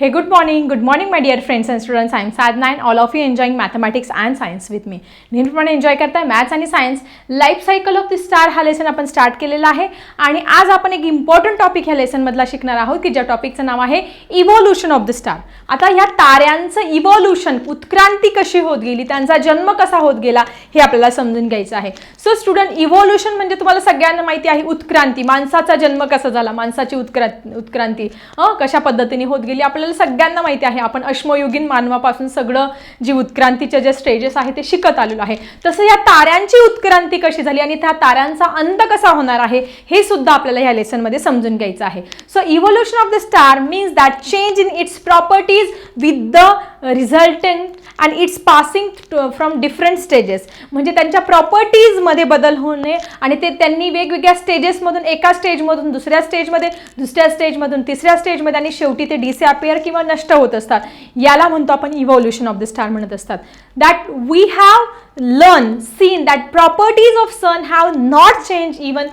Hey, good morning. Good morning, my dear friends and students. I am Sadhna and all of you enjoying mathematics and science with me. नेहमीप्रमाणे enjoy करताय maths आणि science life cycle of the star हा lesson आपण start केलेला आहे. आणि आज आपण एक इम्पॉर्टंट टॉपिक ह्या लेसनमधला शिकणार आहोत की ज्या टॉपिकचं नाव आहे इव्होल्युशन ऑफ द स्टार आता ह्या ताऱ्यांचं इव्होल्युशन उत्क्रांती कशी होत गेली त्यांचा जन्म कसा होत गेला हे आपल्याला समजून घ्यायचं आहे. सो स्टुडंट इव्होल्युशन म्हणजे तुम्हाला सगळ्यांना माहिती आहे उत्क्रांती. माणसाचा जन्म कसा झाला? माणसाची उत्क्रा उत्क्रांती कशा पद्धतीने होत गेली? आपल्याला सगळ्यांना माहिती आहे आपण अश्मयुगीन मानवापासून सगळं जी उत्क्रांतीचे जे स्टेजेस आहे ते शिकत आलेलो आहे. तसं या ताऱ्यांची उत्क्रांती कशी झाली आणि त्या ताऱ्यांचा अंत कसा होणार आहे हे सुद्धा आपल्याला या लेसनमध्ये समजून घ्यायचं आहे. So evolution of the star means that change in its properties with the resultant and its passing from different stages म्हणजे त्यांच्या प्रॉपर्टीजमध्ये बदल होणे आणि ते त्यांनी वेगवेगळ्या स्टेजेसमधून एका स्टेजमधून दुसऱ्या स्टेजमध्ये दुसऱ्या स्टेजमधून तिसऱ्या स्टेजमध्ये आणि शेवटी ते डिसअपिअर किंवा नष्ट होत असतात. याला म्हणतो आपण इव्हॉल्युशन ऑफ द स्टार म्हणत असतात. That we have learn seen that properties of sun have not change even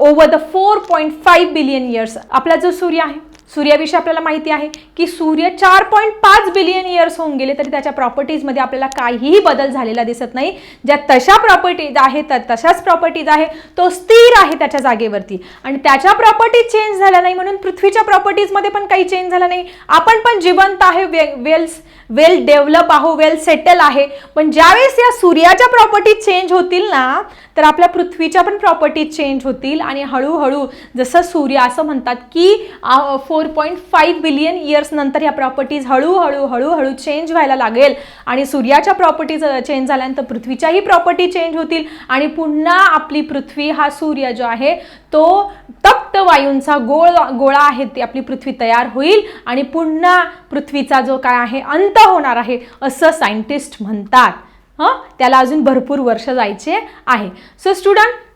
over the four point five billion years आपला जो सूर्य आहे सूर्याविषयी आपल्याला माहिती आहे की सूर्य चार पॉईंट पाच बिलियन इयर्स होऊन गेले तरी त्याच्या प्रॉपर्टीजमध्ये आपल्याला काहीही बदल झालेला दिसत नाही. ज्या तशा प्रॉपर्टीज आहेत तर तशाच प्रॉपर्टीज आहे तो स्थिर आहे त्याच्या जागेवरती. आणि त्याच्या प्रॉपर्टीज चेंज झाल्या नाही म्हणून पृथ्वीच्या प्रॉपर्टीजमध्ये पण काही चेंज झाला नाही. आपण पण जिवंत आहे वे वेल्स वेल डेव्हलप आहो वेल सेटल आहे. पण ज्यावेळेस या सूर्याच्या प्रॉपर्टीज चेंज होतील ना तर आपल्या पृथ्वीच्या पण प्रॉपर्टीज चेंज होतील. आणि हळूहळू जसं सूर्य असं म्हणतात की four point five billion years नंतर या प्रॉपर्टीज हळूहळू हळूहळू चेंज व्हायला लागेल. आणि सूर्याच्या प्रॉपर्टीज चेंज झाल्यानंतर पृथ्वीच्याही प्रॉपर्टी चेंज होतील. आणि पुन्हा आपली पृथ्वी हा सूर्य जो आहे तो तप्त वायूंचा गोळ गोळा आहे ती आपली पृथ्वी तयार होईल. आणि पुन्हा पृथ्वीचा जो काय आहे अंत होणार आहे असं सायंटिस्ट म्हणतात. हं? त्याला अजून भरपूर वर्ष जायचे आहे. So student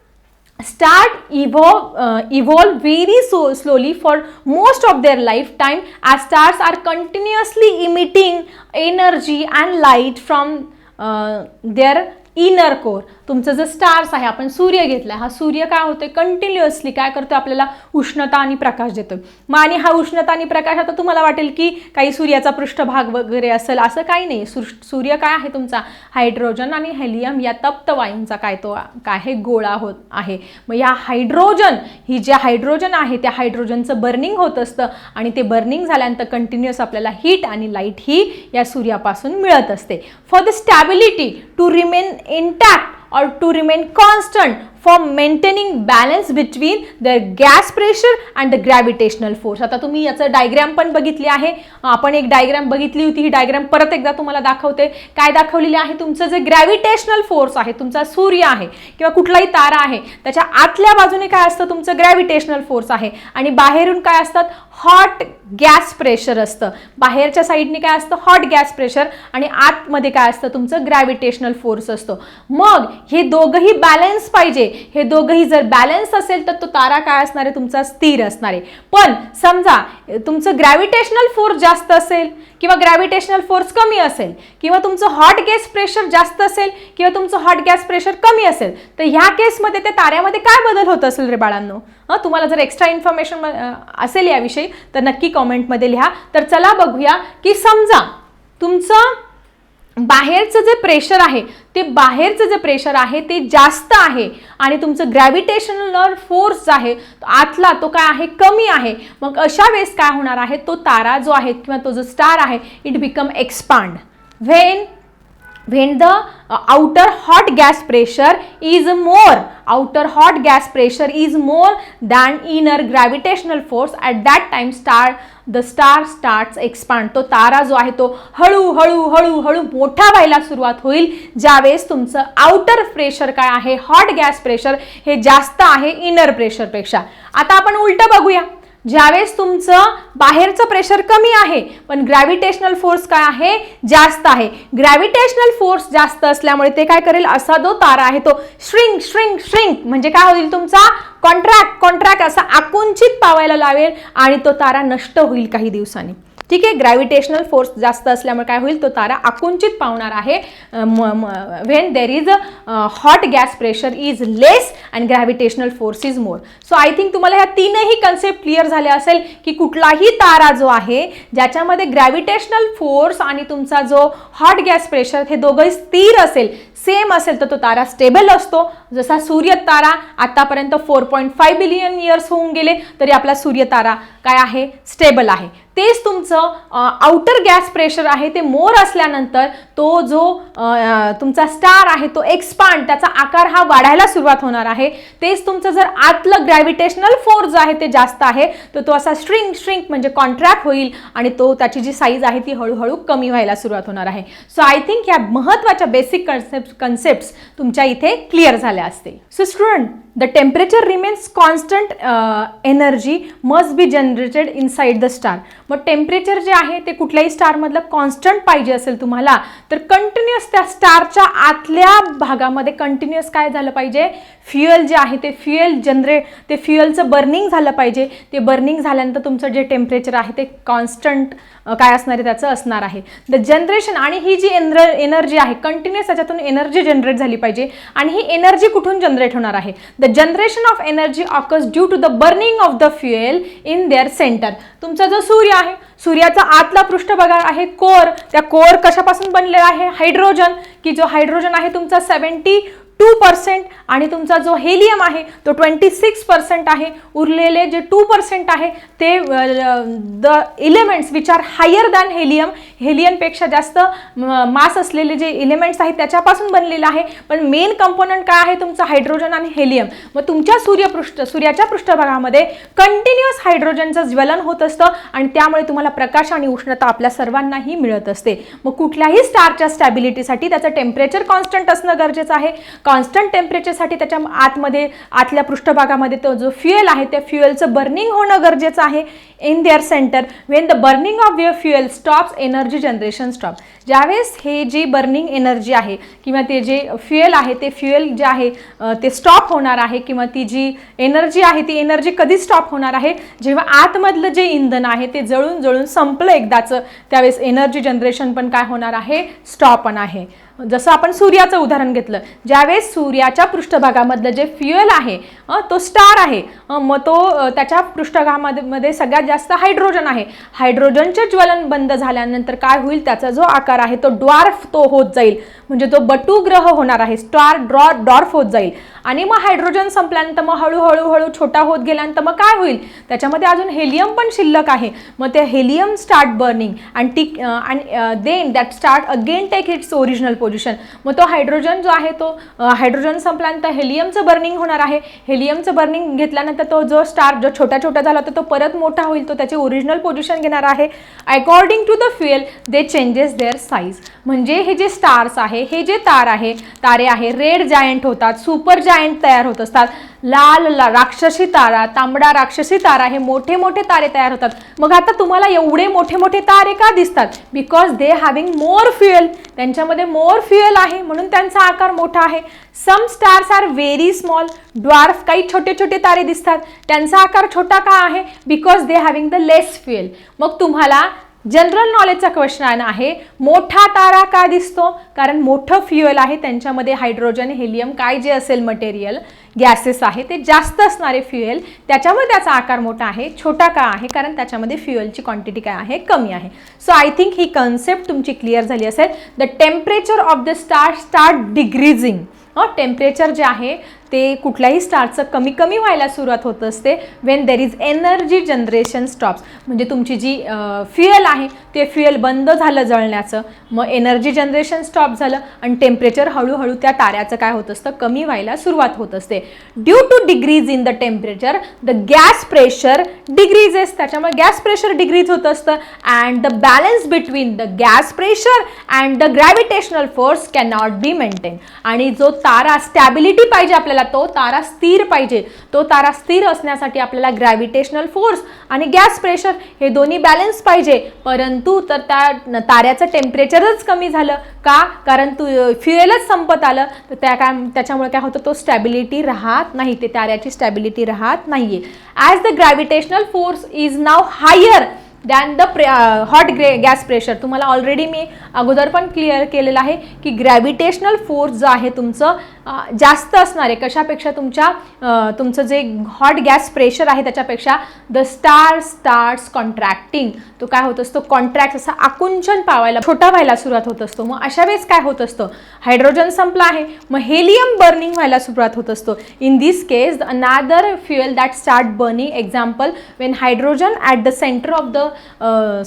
start evolve uh, evolve very so slowly for most of their lifetime as stars are continuously emitting energy and light from uh, their inner core तुमचं जे स्टार्स आहे आपण सूर्य घेतला हा सूर्य काय होतोय? कंटिन्युअसली काय करतो आपल्याला? उष्णता आणि प्रकाश देतोय. मग आणि हा उष्णता आणि प्रकाश आता तुम्हाला वाटेल की काही सूर्याचा पृष्ठभाग वगैरे असेल असं काही नाही. सूर्य काय आहे तुमचा? हायड्रोजन आणि हेलियम या तप्त वायूंचा काय तो काय आहे? गोळा होत आहे. मग या हायड्रोजन ही जे हायड्रोजन आहे त्या हायड्रोजनचं बर्निंग होत असतं आणि ते बर्निंग झाल्यानंतर कंटिन्युअस आपल्याला हीट आणि लाइट ही या सूर्यापासून मिळत असते. For the stability to remain intact or to remain constant for maintaining balance between the gas pressure and the gravitational force आता तुम्ही याचं डायग्रॅम पण बघितली आहे. आपण एक डायग्रॅम बघितली होती. ही डायग्रॅम परत एकदा तुम्हाला दाखवते. काय दाखवलेली आहे? तुमचं जे ग्रॅव्हिटेशनल फोर्स आहे तुमचा सूर्य आहे किंवा कुठलाही तारा आहे त्याच्या आतल्या बाजूने काय असतं? तुमचं ग्रॅव्हिटेशनल फोर्स आहे. आणि बाहेरून काय असतात? हॉट गॅस प्रेशर असतं. बाहेरच्या साईडने काय असतं? हॉट गॅस प्रेशर आणि आतमध्ये काय असतं? तुमचं ग्रॅव्हिटेशनल फोर्स असतो. मग हे दोघंही बॅलन्स पाहिजे. हे दोघंही जर बॅलन्स असेल तर तो तारा काय असणार आहे? तुमचा स्थिर असणार आहे. पण समजा तुमचं ग्रॅव्हिटेशनल फोर्स जास्त असेल किंवा ग्रॅव्हिटेशनल फोर्स कमी असेल किंवा तुमचं हॉट गॅस प्रेशर जास्त असेल किंवा तुमचं हॉट गॅस प्रेशर कमी असेल तर ह्या केसमध्ये त्या ताऱ्यामध्ये काय बदल होत असेल रे बाळांनो? हं? तुम्हाला जर एक्स्ट्रा इन्फॉर्मेशन असेल याविषयी तर नक्की कॉमेंटमध्ये लिहा. तर चला बघूया की समजा तुमचं बाहेरचं जे प्रेशर आहे ते बाहेरचं जे प्रेशर आहे ते जास्त आहे. आणि तुमचं ग्रॅव्हिटेशनल फोर्स आहे आतला तो काय आहे कमी आहे. मग अशा वेळेस काय होणार आहे तो तारा जो आहे किंवा तो जो स्टार आहे it become expand when when the uh, outer hot gas pressure is more outer hot gas pressure is more than inner gravitational force at that time star the star starts expand तो तारा जो आहे तो हळू हळू हळू हळू मोठा व्हायला सुरुवात होईल ज्यावेळेस तुमचं आउटर प्रेशर काय आहे हॉट गॅस प्रेशर हे जास्त आहे इनर प्रेशरपेक्षा आता आपण उलटं बघूया ज्यावेळेस तुमचं बाहेरचं प्रेशर कमी आहे पण ग्रॅव्हिटेशनल फोर्स काय आहे? जास्त आहे. ग्रॅव्हिटेशनल फोर्स जास्त असल्यामुळे ते काय करेल? असा जो तारा आहे तो श्रिंक श्रिंक श्रिंक म्हणजे काय होईल तुमचा? कॉन्ट्रॅक्ट कॉन्ट्रॅक्ट असा आकुंचित पावायला लावेल आणि तो तारा नष्ट होईल काही दिवसांनी. ठीक आहे ग्रॅव्हिटेशनल फोर्स जास्त असल्यामुळे काय होईल तो तारा आकुंचित पावणार आहे. When there is a hot gas pressure is less and gravitational force is more so I think तुम्हाला ह्या तीनही कन्सेप्ट क्लिअर झाले असेल की कुठलाही तारा जो आहे ज्याच्यामध्ये ग्रॅव्हिटेशनल फोर्स आणि तुमचा जो हॉट गॅस प्रेशर हे दोघंही स्थिर असेल सेम असेल तर तो तारा स्टेबल असतो. जसा सूर्य तारा आतापर्यंत four point five billion years होऊन गेले तरी आपला सूर्य तारा काय आहे? स्टेबल आहे. तेच तुमचं आउटर गॅस प्रेशर आहे ते मोर असल्यानंतर तो जो तुमचा स्टार आहे तो एक्सपांड त्याचा आकार हा वाढायला सुरुवात होणार आहे. तेच तुमचं जर आतलं ग्रॅव्हिटेशनल फोर्स जो आहे ते जास्त आहे तर तो असा स्ट्रिंग श्रिंक म्हणजे कॉन्ट्रॅक्ट होईल आणि तो त्याची जी साईज आहे ती हळूहळू कमी व्हायला सुरुवात होणार आहे. सो आय थिंक ह्या महत्त्वाच्या बेसिक कन्सेप्ट कन्सेप्ट्स तुमच्या इथे क्लिअर झाल्या असतील. So student the temperature remains constant energy must be generated inside the star मग टेम्परेचर जे आहे ते कुठल्याही स्टारमधलं कॉन्स्टंट पाहिजे असेल तुम्हाला तर कंटिन्युअस त्या स्टारच्या आतल्या भागामध्ये कंटिन्युअस काय झालं पाहिजे? फ्युएल जे आहे ते फ्युएल जनरेट ते फ्युएलचं बर्निंग झालं पाहिजे. ते बर्निंग झाल्यानंतर तुमचं जे टेम्परेचर आहे ते कॉन्स्टंट काय असणार आहे? त्याचं असणार आहे. द जनरेशन आणि ही जी एनर एनर्जी आहे कंटिन्युअस त्याच्यातून एनर्जी जनरेट झाली पाहिजे. आणि ही एनर्जी कुठून जनरेट होणार आहे? The generation of energy occurs due to the burning of the fuel in their centre तुमचा जो सूर्य आहे. सूर्याचा आतला पृष्ठभाग आहे कोर. त्या कोर कशापासून बनलेला आहे? हायड्रोजन. की जो हायड्रोजन आहे तुमचा सेवन्टी टू पर्सेंट आणि तुमचा जो हेलियम आहे तो ट्वेंटी सिक्स पर्सेंट आहे. उरलेले जे टू पर्सेंट आहे ते the elements which are higher than helium हेलियनपेक्षा जास्त मास असलेले जे इलेमेंट्स आहेत त्याच्यापासून बनलेलं आहे. पण मेन कंपोनंट काय आहे तुमचं? हायड्रोजन आणि हेलियम. मग तुमच्या सूर्यपृष्ठ सूर्याच्या पृष्ठभागामध्ये कंटिन्युअस हायड्रोजनचं ज्वलन होत असतं आणि त्यामुळे तुम्हाला प्रकाश आणि उष्णता आपल्या सर्वांनाही मिळत असते. मग कुठल्याही स्टारच्या स्टॅबिलिटीसाठी त्याचं टेम्परेचर कॉन्स्टंट असणं गरजेचं आहे. कॉन्स्टंट टेम्परेचरसाठी त्याच्या आतमध्ये आतल्या पृष्ठभागामध्ये तो जो फ्युएल आहे त्या फ्युएलचं बर्निंग होणं गरजेचं आहे. In their centre when the burning of your fuel stops energy energy generation stop ज्यावेळेस हे जी बर्निंग एनर्जी आहे किंवा ते जे फ्युएल आहे ते फ्युएल जे आहे ते स्टॉप होणार आहे किंवा ती जी एनर्जी आहे ती एनर्जी कधी स्टॉप होणार आहे? जेव्हा आतमधलं जे इंधन आहे ते जळून जळून संपलं एकदाचं त्यावेळेस एनर्जी जनरेशन पण काय होणार आहे? स्टॉप पण आहे. जसं आपण सूर्याचं उदाहरण घेतलं ज्यावेळेस सूर्याच्या पृष्ठभागामधलं जे फ्युएल आहे तो स्टार आहे मग तो त्याच्या पृष्ठभागामध्ये मध्ये सगळ्यात जास्त हायड्रोजन आहे. हायड्रोजनचे ज्वलन बंद झाल्यानंतर काय होईल त्याचा जो आकार आहे तो ड्वार्फ तो होत जाईल. म्हणजे तो बटू ग्रह होणार आहे स्टार ड्रॉ डॉर्फ होत जाईल. आणि मग हायड्रोजन संपल्यानंतर मग हळूहळू हळू छोटा होत गेल्यानंतर मग काय होईल? त्याच्यामध्ये अजून हेलियम पण शिल्लक आहे. मग ते helium start burning and tick and then that start again take its original position मग तो हायड्रोजन जो आहे तो हायड्रोजन संपल्यानंतर हेलियमचं बर्निंग होणार आहे. हेलियमचं बर्निंग घेतल्यानंतर तो जो स्टार जो छोटा छोटा झाला होता तो परत मोठा होईल तो त्याची ओरिजिनल पोझिशन घेणार आहे. According to the fuel they changes their size म्हणजे हे जे स्टार्स आहे हे जे तार आहे तारे आहे रेड जायंट होतात सुपर जायंट तयार होत असतात. लाल ला राक्षसी तारा तांबडा राक्षसी तारा हे मोठे मोठे तारे तयार होतात. मग आता तुम्हाला एवढे मोठे मोठे तारे का दिसतात? Because they having more fuel त्यांच्यामध्ये मोर फ्युएल आहे म्हणून त्यांचा आकार मोठा आहे. Some stars are very small dwarf काही छोटे छोटे तारे दिसतात. त्यांचा आकार छोटा का आहे? Because they having the less fuel मग तुम्हाला जनरल नॉलेजचा क्वेश्चन आहे. मोठा तारा का दिसतो? कारण मोठं फ्युएल आहे. त्यांच्यामध्ये हायड्रोजन हेलियम काय जे असेल मटेरियल गॅसेस आहे ते जास्त असणारे फ्युएल त्याच्यामुळे त्याचा आकार मोठा आहे छोटा का आहे कारण त्याच्यामध्ये फ्युएलची क्वांटिटी काय आहे कमी आहे. सो आय थिंक ही कन्सेप्ट तुमची क्लिअर झाली असेल. The temperature of the star start decreasing temperature जे आहे ते कुठल्याही स्टारचं कमी कमी व्हायला सुरुवात होत असते when there is energy generation stops म्हणजे तुमची जी फ्युएल आहे ते फ्युएल बंद झालं जळण्याचं मग एनर्जी जनरेशन स्टॉप झालं आणि टेम्परेचर हळूहळू त्या ताऱ्याचं काय होत असतं कमी व्हायला सुरुवात होत असते. Due to decrease in the temperature the gas pressure decreases त्याच्यामुळे गॅस प्रेशर डिग्रीज होत असतं and the balance between the gas pressure and the gravitational force can not be maintain आणि जो तारा स्टॅबिलिटी पाहिजे आपल्याला तो तारा स्थिर पाहिजे. तो तारा स्थिर असण्यासाठी आपल्याला ग्रॅव्हिटेशनल फोर्स आणि गॅस प्रेशर हे दोन्ही बॅलन्स पाहिजे. परंतु तर त्या ताऱ्याचं टेम्परेचरच कमी झालं. का? कारण तू फ्युएलच संपत आलं. तर त्या काय त्याच्यामुळे काय होतं? तो स्टॅबिलिटी राहत नाही. ते ताऱ्याची स्टॅबिलिटी राहत नाही आहे as the gravitational force is now higher than the pre hot gre gas pressure तुम्हाला ऑलरेडी मी अगोदर पण क्लिअर केलेलं आहे की ग्रॅव्हिटेशनल फोर्स जो आहे तुमचं जास्त असणार आहे. कशापेक्षा तुमच्या तुमचं जे हॉट गॅस प्रेशर आहे त्याच्यापेक्षा द स्टार स्टार्ट्स कॉन्ट्रॅक्टिंग तो काय होत असतो? कॉन्ट्रॅक्ट असा आकुंचन पावायला छोटा व्हायला सुरुवात होत असतो. मग अशा वेळेस काय होत असतं? हायड्रोजन संपला आहे. मग हेलियम बर्निंग व्हायला सुरुवात होत असतो. In this case another fuel that start burning example when hydrogen at the center of the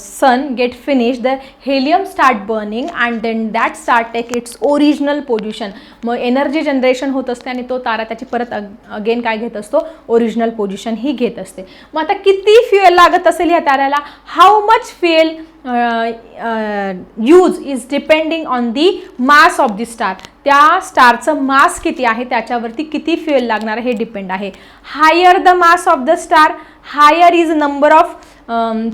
sun get finish the helium start burning and then that start take its original position मग energy generation होत असते आणि तो तारा त्याची परत again काय घेत असतो? ओरिजिनल पोझिशन ही घेत असते. मग आता किती फ्युएल लागत असेल या ताऱ्याला? How much fuel use is depending on the mass of the star त्या स्टारचं मास किती आहे? त्याच्यावरती किती फ्युएल लागणार हे डिपेंड आहे. Higher the mass of the star higher is number of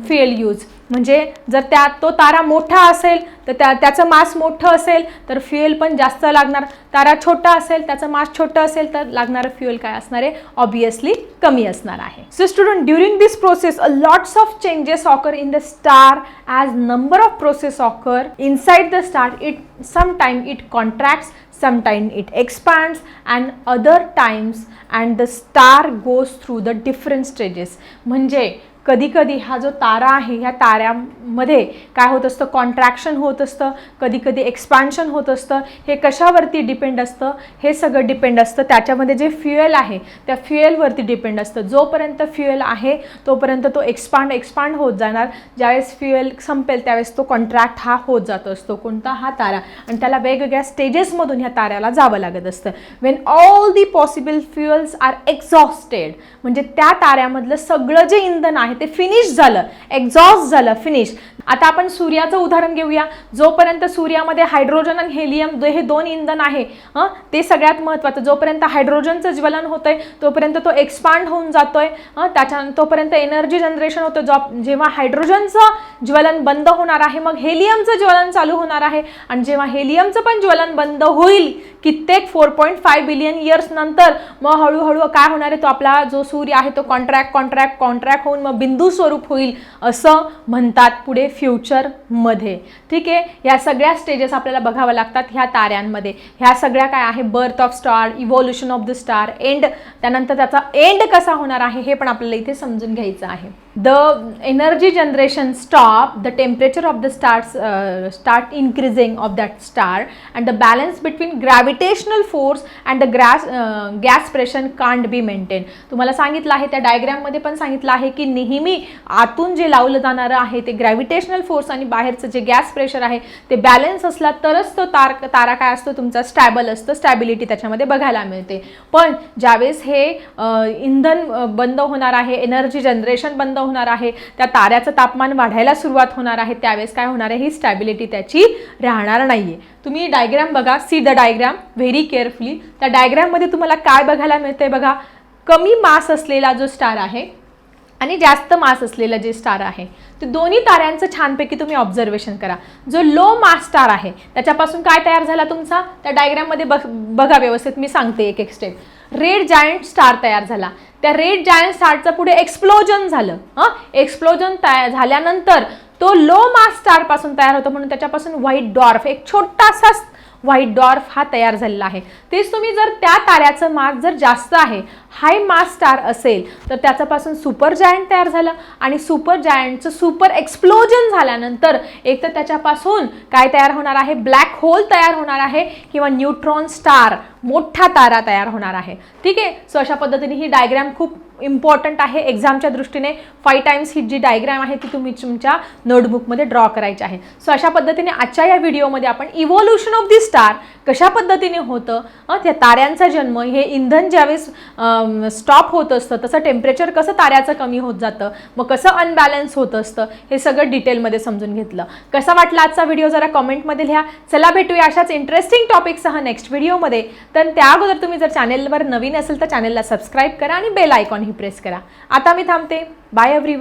fuel use म्हणजे जर त्या तो तारा मोठा असेल तर त्या त्याचं मास मोठं असेल तर फ्युएल पण जास्त लागणार. तारा छोटा असेल त्याचं मास छोटं असेल तर लागणारं फ्युएल काय असणार आहे? ऑब्वियसली कमी असणार आहे. So student during this process a lots of changes occur in the star as number of process occur inside the star it sometime it contracts sometime it expands and other times and the star goes through the different stages. म्हणजे कधीकधी हा जो तारा आहे ह्या ताऱ्यामध्ये काय होत असतं? Contraction होत असतं. कधीकधी एक्सपान्शन होत असतं. हे कशावरती डिपेंड असतं? हे सगळं डिपेंड असतं. त्याच्यामध्ये जे फ्युएल आहे त्या फ्युएलवरती डिपेंड असतं. जोपर्यंत फ्युएल आहे तोपर्यंत तो एक्सपांड एक्सपांड होत जाणार. ज्यावेळेस फ्युएल संपेल त्यावेळेस तो कॉन्ट्रॅक्ट हा होत जात असतो. कोणता? हा तारा. आणि त्याला वेगवेगळ्या स्टेजेसमधून ह्या ताऱ्याला जावं लागत असतं. When all the possible fuels are exhausted म्हणजे त्या ताऱ्यामधलं सगळं जे इंधन आहे ते फिनिश झालं. एक्झॉस्ट झालं फिनिश आता आपण सूर्याचं उदाहरण घेऊया. जोपर्यंत सूर्यामध्ये हायड्रोजन आणि हेलियम हे दोन इंधन आहे हं ते सगळ्यात महत्त्वाचं जोपर्यंत हायड्रोजनचं ज्वलन होतंय तोपर्यंत तो एक्सपांड होऊन जातो हं त्याच्यानंतर तोपर्यंत एनर्जी जनरेशन होतं. जॉ जेव्हा हायड्रोजनचं ज्वलन बंद होणार आहे मग हेलियमचं ज्वलन चालू होणार आहे. आणि जेव्हा हेलियमचं पण ज्वलन बंद होईल कित्येक four point five billion years नंतर मग हळूहळू काय होणार आहे? तो आपला जो सूर्य आहे तो कॉन्ट्रॅक्ट कॉन्ट्रॅक्ट कॉन्ट्रॅक्ट होऊन मग बिंदू स्वरूप होईल असं म्हणतात पुढे फ्युचरमध्ये ठीक आहे? या सगळ्या स्टेजेस आपल्याला बघाव्या लागतात ह्या ताऱ्यांमध्ये. ह्या सगळ्या काय आहे? Birth of star evolution of the star end त्यानंतर त्याचा एंड कसा होणार आहे हे पण आपल्याला इथे समजून घ्यायचं आहे. The energy generation stop the temperature of the stars start increasing of that star and the balance between gravitational force and the grass gas pressure can't be maintain तुम्हाला सांगितलं आहे त्या डायग्रॅममध्ये पण सांगितलं आहे की नेहमी आतून जे लावलं जाणारं आहे ते ग्रॅव्हिटेशनल फोर्स आणि बाहेरचं जे गॅस प्रेशर आहे ते बॅलन्स असला तरच तो तार तारा काय असतो तुमचा स्टॅबल असतं स्टॅबिलिटी त्याच्यामध्ये बघायला मिळते. पण ज्यावेळेस हे इंधन बंद होणार आहे एनर्जी जनरेशन बंद होणार आहे. त्या ताऱ्याचं तापमान वाढायला सुरुवात होणार आहे. त्यावेळेस काय होणार आहे? ही स्टॅबिलिटी त्याची राहणार नाहीये. तुम्ही डायग्रॅम बघा. See the diagram very carefully त्या डायग्रॅममध्ये तुम्हाला काय बघायला मिळतंय बघा? कमी मास असलेला जो स्टार आहे आणि जास्त मास असलेलं जे स्टार आहे ते दोन्ही ताऱ्यांचं छानपैकी तुम्ही ऑब्झर्वेशन करा. जो लो मास स्टार आहे त्याच्यापासून काय तयार झाला तुमचा? त्या डायग्राममध्ये बघ बघा व्यवस्थित. मी सांगते एक एक स्टेप रेड जायंट स्टार तयार झाला. त्या रेड जायंट स्टारचं पुढे एक्सप्लोजन झालं. हां? एक्सप्लोजन तयार झाल्यानंतर तो लो मास स्टारपासून तयार होतो. म्हणून त्याच्यापासून व्हाईट डॉर्फ एक छोटासा व्हाईट डॉर्फ हा तयार झालेला आहे. तेच तुम्ही जर त्या ताऱ्याचं मास जर जास्त आहे हाय मास स्टार असेल तर त्याच्यापासून सुपर जायंट तयार झालं आणि सुपर जायंटचं सुपर एक्सप्लोजन झाल्यानंतर एक तर त्याच्यापासून काय तयार होणार आहे? ब्लॅक होल तयार होणार आहे किंवा न्यूट्रॉन स्टार मोठा तारा तयार होणार आहे. ठीक आहे? सो अशा पद्धतीने ही डायग्रॅम खूप इम्पॉर्टंट आहे. एक्झामच्या दृष्टीने फाय टाइम्स ही जी डायग्रॅम आहे ती तुम्ही तुमच्या नोटबुकमध्ये ड्रॉ करायची आहे. सो अशा पद्धतीने आजच्या या व्हिडिओमध्ये आपण इव्होल्युशन ऑफ दी स्टार कशा पद्धतीने होतं? त्या ताऱ्यांचा जन्म हे इंधन ज्यावेळेस स्टॉप होत असतं तसं टेम्परेचर कसं ताऱ्याचं कमी होत जातं मग कसं अनबॅलन्स होत असतं हे सगळं डिटेलमध्ये समजून घेतलं. कसा वाटला आजचा व्हिडिओ जरा कमेंटमध्ये लिहा. चला भेटूया अशाच इंटरेस्टिंग टॉपिकसह नेक्स्ट व्हिडिओमध्ये तर त्या अगोदर तुम्ही जर चॅनेलवर नवीन असेल तर चॅनेलला सबस्क्राईब करा आणि बेल आयकॉनही प्रेस करा. आता मी थांबते. Bye every